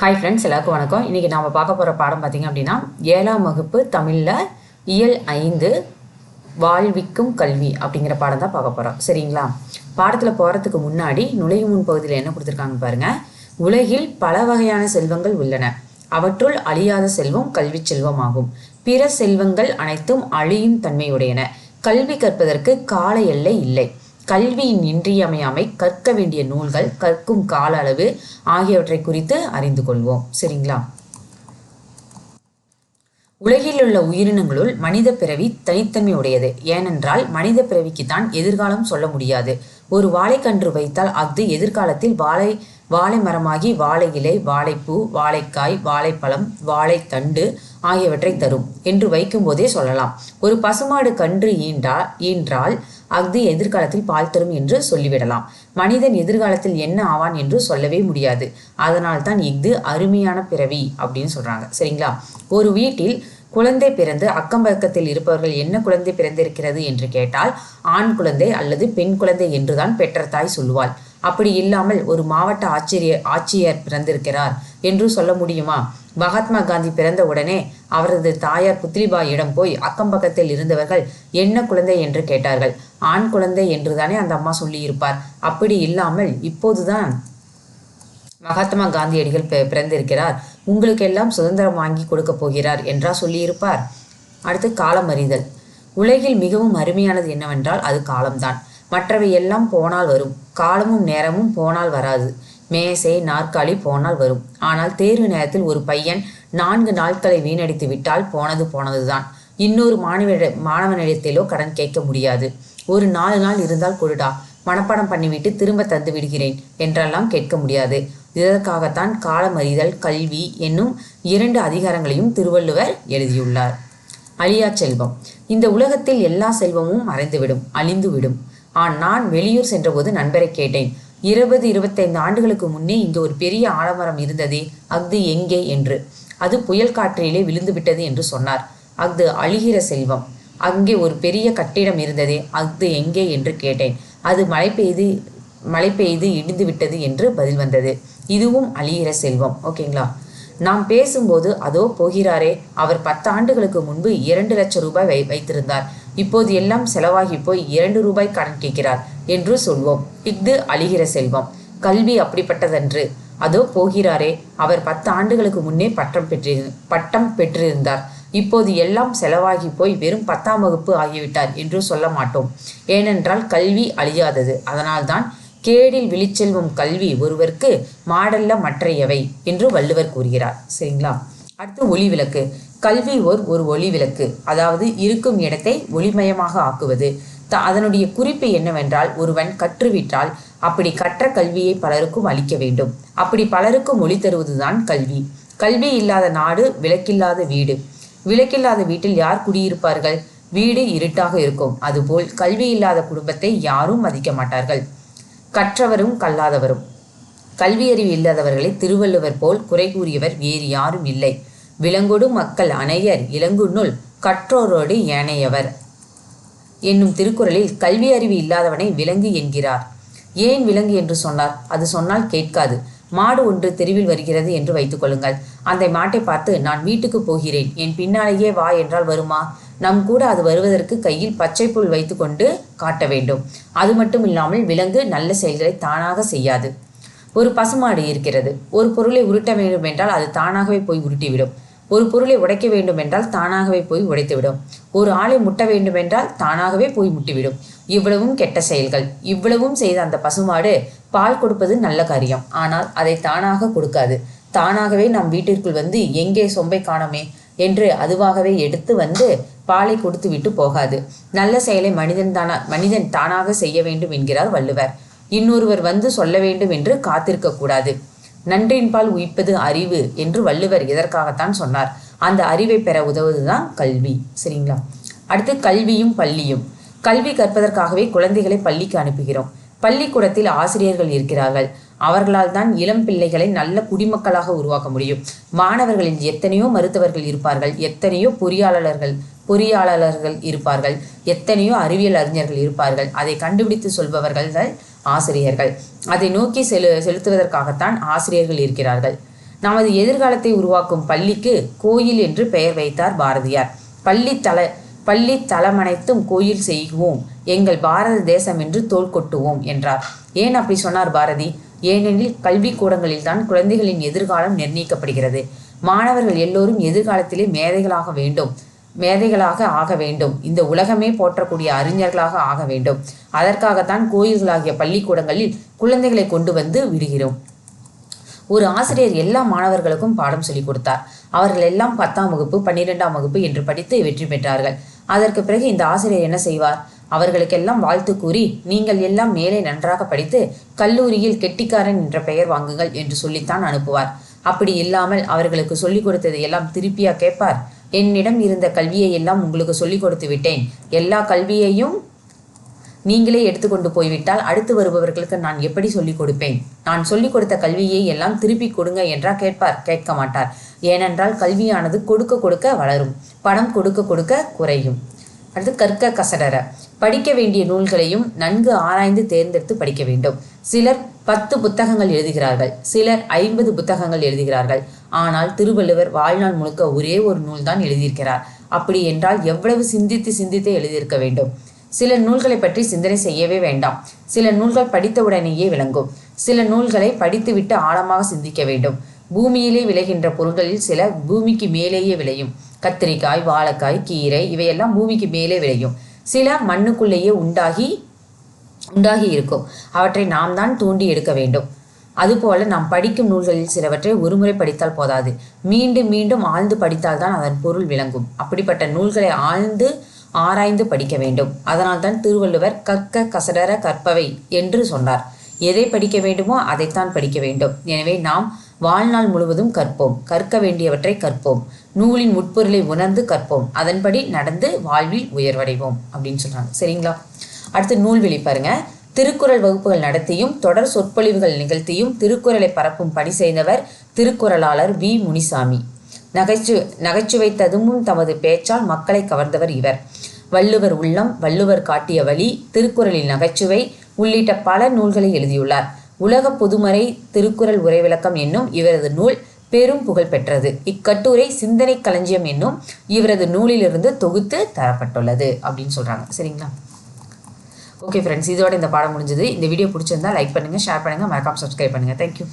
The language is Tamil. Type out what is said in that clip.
ஹாய் ஃப்ரெண்ட்ஸ் எல்லாருக்கும் வணக்கம். இன்றைக்கி நாம் பார்க்க போகிற பாடம் பார்த்திங்க அப்படின்னா ஏழாம் வகுப்பு தமிழில் இயல் ஐந்து வாழ்விக்கும் கல்வி அப்படிங்கிற பாடம் தான் பார்க்க போகிறோம் சரிங்களா? பாடத்தில் போகிறதுக்கு முன்னாடி நுழைவு முன் பகுதியில் என்ன கொடுத்துருக்காங்க பாருங்கள் உலகில் பல வகையான செல்வங்கள் உள்ளன. அவற்றுள் அழியாத செல்வம் கல்வி செல்வம் ஆகும். பிற செல்வங்கள் அனைத்தும் அழியும் தன்மையுடையன. கல்வி கற்பதற்கு கால எல்லை இல்லை. கல்வியின் இன்றியமையாமை கற்க வேண்டிய நூல்கள் கற்கும் கால அளவு ஆகியவற்றை குறித்து அறிந்து கொள்வோம். சரிங்களா? உலகில் உள்ள உயிரினங்களுள் மனித பிறவி தனித்தன்மை உடையது ஏனென்றால் மனித பிறவிக்கு தான் எதிர்காலம் சொல்ல முடியாது. ஒரு வாழைக்கன்று வைத்தால் அஃது எதிர்காலத்தில் வாழை வாழை மரமாகி வாழை இலை வாழைப்பூ வாழைக்காய் வாழைப்பழம் வாழைத்தண்டு ஆகியவற்றை தரும் என்று வைக்கும்போதே சொல்லலாம். ஒரு பசுமாடு கன்று ஈண்டா ஈன்றால் அஃது எதிர்காலத்தில் பால் தரும் என்று சொல்லிவிடலாம். மனிதன் எதிர்காலத்தில் என்ன ஆவான் என்று சொல்லவே முடியாது. அதனால் தான் இஃது அருமையான பிறவி அப்படின்னு சொல்றாங்க. சரிங்களா? ஒரு வீட்டில் குழந்தை பிறந்து அக்கம் பக்கத்தில் இருப்பவர்கள் என்ன குழந்தை பிறந்திருக்கிறது என்று கேட்டால் ஆண் குழந்தை அல்லது பெண் குழந்தை என்றுதான் பெற்ற தாய் சொல்லுவாள். அப்படி இல்லாமல் ஒரு மாவட்ட ஆச்சரியர் ஆட்சியர் பிறந்திருக்கிறார் என்று சொல்ல முடியுமா? மகாத்மா காந்தி பிறந்த உடனே அவரது தாயார் புத்ரிபாயிடம் போய் அக்கம் பக்கத்தில் இருந்தவர்கள் என்ன குழந்தை என்று கேட்டார்கள். ஆண் குழந்தை என்றுதானே அந்த அம்மா சொல்லியிருப்பார். அப்படி இல்லாமல் இப்போதுதான் மகாத்மா காந்தியடிகள் பிறந்திருக்கிறார் பிறந்திருக்கிறார். உங்களுக்கெல்லாம் சுதந்திரம் வாங்கி கொடுக்க போகிறார் என்றா சொல்லியிருப்பார். அடுத்து காலம் அறிதல். உலகில் மிகவும் அருமையானது என்னவென்றால் அது காலம்தான். மற்றவை எல்லாம் போனால் வரும். காலமும் நேரமும் போனால் வராது. மேசை நாற்காலி போனால் வரும். ஆனால் தேர்வு நேரத்தில் ஒரு பையன் நான்கு நாட்களை வீணடித்து விட்டால் போனது போனதுதான். இன்னொரு மாணவ மாணவனிடத்திலோ கடன் கேட்க முடியாது. ஒரு நாலு நாள் இருந்தால் கொடுடா மனப்பாடம் பண்ணிவிட்டு திரும்ப தந்து விடுகிறேன் என்றெல்லாம் கேட்க முடியாது. இதற்காகத்தான் காலமறிதல் கல்வி என்னும் இரண்டு அதிகாரங்களையும் திருவள்ளுவர் எழுதியுள்ளார். அழியா செல்வம். இந்த உலகத்தில் எல்லா செல்வமும் மறைந்துவிடும் அழிந்துவிடும். ஆன் நான் வெளியூர் சென்றபோது நண்பரை கேட்டேன். இருபது இருபத்தைந்து ஆண்டுகளுக்கு முன்னே இங்கு ஒரு பெரிய ஆலமரம் இருந்ததே அஃது எங்கே? என்று. அது புயல் காற்றிலே விழுந்து விட்டது என்று சொன்னார். அஃது அழிகிற செல்வம். அங்கே ஒரு பெரிய கட்டிடம் இருந்ததே. அஃது எங்கே என்று கேட்டேன். அது மழை பெய்து மழை பெய்து இடிந்து விட்டது என்று பதில் வந்தது. இதுவும் அழிகிற செல்வம். ஓகேங்களா? நாம் பேசும்போது அதோ போகிறாரே. அவர் பத்து ஆண்டுகளுக்கு முன்பு இரண்டு லட்சம் ரூபாய் வை வைத்திருந்தார். இப்போது எல்லாம் செலவாகி போய் இரண்டு ரூபாய் கடன் கேட்கிறார் என்று சொல்வோம். இஃது அழிகிற செல்வம். கல்வி அப்படிப்பட்டதன்று. அதோ போகிறாரே. அவர் பத்து ஆண்டுகளுக்கு முன்னே பட்டம் பெற்றி பட்டம் பெற்றிருந்தார். இப்போது எல்லாம் செலவாகி போய் வெறும் பத்தாம் வகுப்பு ஆகிவிட்டார் என்று சொல்ல மாட்டோம். ஏனென்றால் கல்வி அழியாதது. அதனால்தான் கேடில் விழிச்செல்வம் கல்வி ஒருவருக்கு மாடல்ல மற்றையவை என்று வள்ளுவர் கூறுகிறார். சரிங்களா? அடுத்து ஒளி விளக்கு கல்வி ஓர் ஒரு ஒளி விளக்கு அதாவது இருக்கும் இடத்தை ஒளிமயமாக ஆக்குவது. த அதனுடைய குறிப்பு என்னவென்றால் ஒருவன் கற்றுவிட்டால் அப்படி கற்ற கல்வியை பலருக்கும் அளிக்க வேண்டும். அப்படி பலருக்கும் ஒளி தருவதுதான் கல்வி. கல்வி இல்லாத நாடு விளக்கில்லாத வீடு. விளக்கில்லாத வீட்டில் யார் குடியிருப்பார்கள்? வீடு இருட்டாக இருக்கும். அதுபோல் கல்வி இல்லாத குடும்பத்தை யாரும் மதிக்க மாட்டார்கள். கற்றவரும் கல்லாதவரும். கல்வியறிவு இல்லாதவர்களை திருவள்ளுவர் போல் குறை கூறியவர் வேறு யாரும் இல்லை. விலங்கொடு மக்கள் அணையர் இளங்குன்னுள் கற்றோரோடு ஏனையவர். என்னும் திருக்குறளில் கல்வி அறிவு இல்லாதவனை விலங்கு என்கிறார். ஏன் விலங்கு என்று சொன்னார்? அது சொன்னால் கேட்காது. மாடு ஒன்று தெருவில் வருகிறது என்று வைத்துக் கொள்ளுங்கள். அந்த மாட்டை பார்த்து நான் வீட்டுக்கு போகிறேன். என் பின்னாலேயே வா என்றால் வருமா? நம் கூட அது வருவதற்கு கையில் பச்சை புல் வைத்துக்கொண்டு காட்ட வேண்டும். அது மட்டும் இல்லாமல் விலங்கு நல்ல செயல்களை தானாக செய்யாது. ஒரு பசுமாடு இருக்கிறது. ஒரு பொருளை உருட்ட வேண்டும் என்றால் அது தானாகவே போய் உருட்டிவிடும். ஒரு பொருளை உடைக்க வேண்டும் என்றால் தானாகவே போய் உடைத்துவிடும். ஒரு ஆளை முட்ட வேண்டும் என்றால் தானாகவே போய் முட்டிவிடும். இவ்வளவும் கெட்ட செயல்கள். இவ்வளவும் செய்த அந்த பசுமாடு பால் கொடுப்பது நல்ல காரியம். ஆனால் அதை தானாக கொடுக்காது. தானாகவே நம் வீட்டிற்குள் வந்து எங்கே சொம்பை காணோமே என்று அதுவாகவே எடுத்து வந்து பாலை கொடுத்து விட்டு போகாது. நல்ல செயலை மனிதன் தானா மனிதன் தானாக செய்ய வேண்டும் என்கிறார் வள்ளுவர். இன்னொருவர் வந்து சொல்ல வேண்டும் என்று காத்திருக்க கூடாது. நன்றின்பால் உயிப்பது அறிவு என்று வள்ளுவர் இதற்காகத்தான் சொன்னார். அந்த அறிவை பெற உதவுவதுதான் கல்வி. சரிங்களா? அடுத்து கல்வியும் பள்ளியும். கல்வி கற்பதற்காகவே குழந்தைகளை பள்ளிக்கு அனுப்புகிறோம். பள்ளிக்கூடத்தில் ஆசிரியர்கள் இருக்கிறார்கள். அவர்களால் தான் இளம் பிள்ளைகளை நல்ல குடிமக்களாக உருவாக்க முடியும். மாணவர்களில் எத்தனையோ மருத்துவர்கள் இருப்பார்கள். எத்தனையோ பொறியாளர்கள் பொறியாளர்கள் இருப்பார்கள். எத்தனையோ அறிவியல் அறிஞர்கள் இருப்பார்கள். அதை கண்டுபிடித்து சொல்பவர்கள் ஆசிரியர்கள். அதை நோக்கி செலு செலுத்துவதற்காகத்தான் ஆசிரியர்கள் இருக்கிறார்கள். நமது எதிர்காலத்தை உருவாக்கும் பள்ளிக்கு கோயில் என்று பெயர் வைத்தார் பாரதியார். பள்ளி தல பள்ளி தலமனைத்தும் கோயில் செய்வோம். எங்கள் பாரத தேசம் என்று தோல் கொட்டுவோம் என்றார். ஏன் அப்படி சொன்னார் பாரதி? ஏனெனில் கல்வி கூடங்களில் தான் குழந்தைகளின் எதிர்காலம் நிர்ணயிக்கப்படுகிறது. மாணவர்கள் எல்லோரும் எதிர்காலத்திலே மேதைகளாக வேண்டும். மேதைகளாக ஆக வேண்டும். இந்த உலகமே போற்றக்கூடிய அறிஞர்களாக ஆக வேண்டும். அதற்காகத்தான் கோயில்களாகிய பள்ளிக்கூடங்களில் குழந்தைகளை கொண்டு வந்து விடுகிறோம். ஒரு ஆசிரியர் எல்லா மாணவர்களுக்கும் பாடம் சொல்லிக் கொடுத்தார். அவர்கள் எல்லாம் பத்தாம் வகுப்பு பன்னிரெண்டாம் வகுப்பு என்று படித்து வெற்றி பெற்றார்கள். அதற்கு பிறகு இந்த ஆசிரியர் என்ன செய்வார்? அவர்களுக்கெல்லாம் வாழ்த்து கூறி நீங்கள் எல்லாம் மேலே நன்றாக படித்து கல்லூரியில் கெட்டிக்காரன் என்ற பெயர் வாங்குங்கள் என்று சொல்லித்தான் அனுப்புவார். அப்படி இல்லாமல் அவர்களுக்கு சொல்லிக் கொடுத்ததை எல்லாம் திருப்பியா கேட்பார்? என்னிடம் இருந்த கல்வியை எல்லாம் உங்களுக்கு சொல்லிக் கொடுத்து விட்டேன். எல்லா கல்வியையும் நீங்களே எடுத்துக்கொண்டு போய்விட்டால் அடுத்து வருபவர்களுக்கு நான் எப்படி சொல்லிக் கொடுப்பேன்? நான் சொல்லிக் கொடுத்த கல்வியை எல்லாம் திருப்பி கொடுங்க என்றா கேட்பார். கேட்க மாட்டார். ஏனென்றால் கல்வியானது கொடுக்க கொடுக்க வளரும். பணம் கொடுக்க கொடுக்க குறையும். அடுத்து கற்க கசடர படிக்க வேண்டிய நூல்களையும் நன்கு ஆராய்ந்து தேர்ந்தெடுத்து படிக்க வேண்டும். சிலர் பத்து புத்தகங்கள் எழுதுகிறார்கள். சிலர் ஐம்பது புத்தகங்கள் எழுதுகிறார்கள். ஆனால் திருவள்ளுவர் வாழ்நாள் முழுக்க ஒரே ஒரு நூல் தான் எழுதியிருக்கிறார். அப்படி என்றால் எவ்வளவு சிந்தித்து சிந்தித்து எழுதியிருக்க வேண்டும்? சில நூல்களை பற்றி சிந்தனை செய்யவே வேண்டாம். சில நூல்கள் படித்தவுடனேயே விளங்கும். சில நூல்களை படித்துவிட்டு ஆழமாக சிந்திக்க வேண்டும். பூமியிலே விளைகின்ற பொருள்களில் சில பூமிக்கு மேலேயே விளையும். கத்திரிக்காய் வாழைக்காய் கீரை இவையெல்லாம் பூமிக்கு மேலே விளையும். சில மண்ணுக்குள்ளேயே உண்டாகி உண்டாகி இருக்கும். அவற்றை நாம் தான் தூண்டி எடுக்க வேண்டும். அதுபோல நாம் படிக்கும் நூல்களில் சிலவற்றை ஒருமுறை படித்தால் போதாது. மீண்டும் மீண்டும் ஆழ்ந்து படித்தால்தான் அதன் பொருள் விளங்கும். அப்படிப்பட்ட நூல்களை ஆழ்ந்து ஆராய்ந்து படிக்க வேண்டும். அதனால்தான் திருவள்ளுவர் கற்க கசடர கற்பவை என்று சொன்னார். எதை படிக்க வேண்டுமோ அதைத்தான் படிக்க வேண்டும். எனவே நாம் வாழ்நாள் முழுவதும் கற்போம். கற்க வேண்டியவற்றை கற்போம். நூலின் உட்பொருளை உணர்ந்து கற்போம். அதன்படி நடந்து வாழ்வில் உயர்வடைவோம் அப்படின்னு சொல்றாங்க. சரிங்களா? அடுத்து நூல்வெளி பாருங்க. திருக்குறள் வகுப்புகள் நடத்தியும் தொடர் சொற்பொழிவுகள் நிகழ்த்தியும் திருக்குறளை பரப்பும் பணி செய்தவர் திருக்குறளாளர் வி. முனிசாமி. நகைச்சு நகைச்சுவை ததும்பும் தமது பேச்சால் மக்களை கவர்ந்தவர் இவர். வள்ளுவர் உள்ளம் வள்ளுவர் காட்டிய வழி திருக்குறளின் நகைச்சுவை உள்ளிட்ட பல நூல்களை எழுதியுள்ளார். உலக பொதுமறை திருக்குறள் உரை விளக்கம் என்னும் இவரது நூல் பெரும் புகழ் பெற்றது. இக்கட்டுரை சிந்தனை களஞ்சியம் என்னும் இவரது நூலிலிருந்து தொகுத்து தரப்பட்டுள்ளது அப்படின்னு சொல்றாங்க. சரிங்களா? ஓகே ஃப்ரெண்ட்ஸ் இதோட இந்த பாடம் முடிஞ்சது. இந்த வீடியோ பிடிச்சிருந்தா லைக் பண்ணுங்கள் ஷேர் பண்ணுங்கள் மறக்காம சப்ஸ்கிரைப் பண்ணுங்க. தேங்க்யூ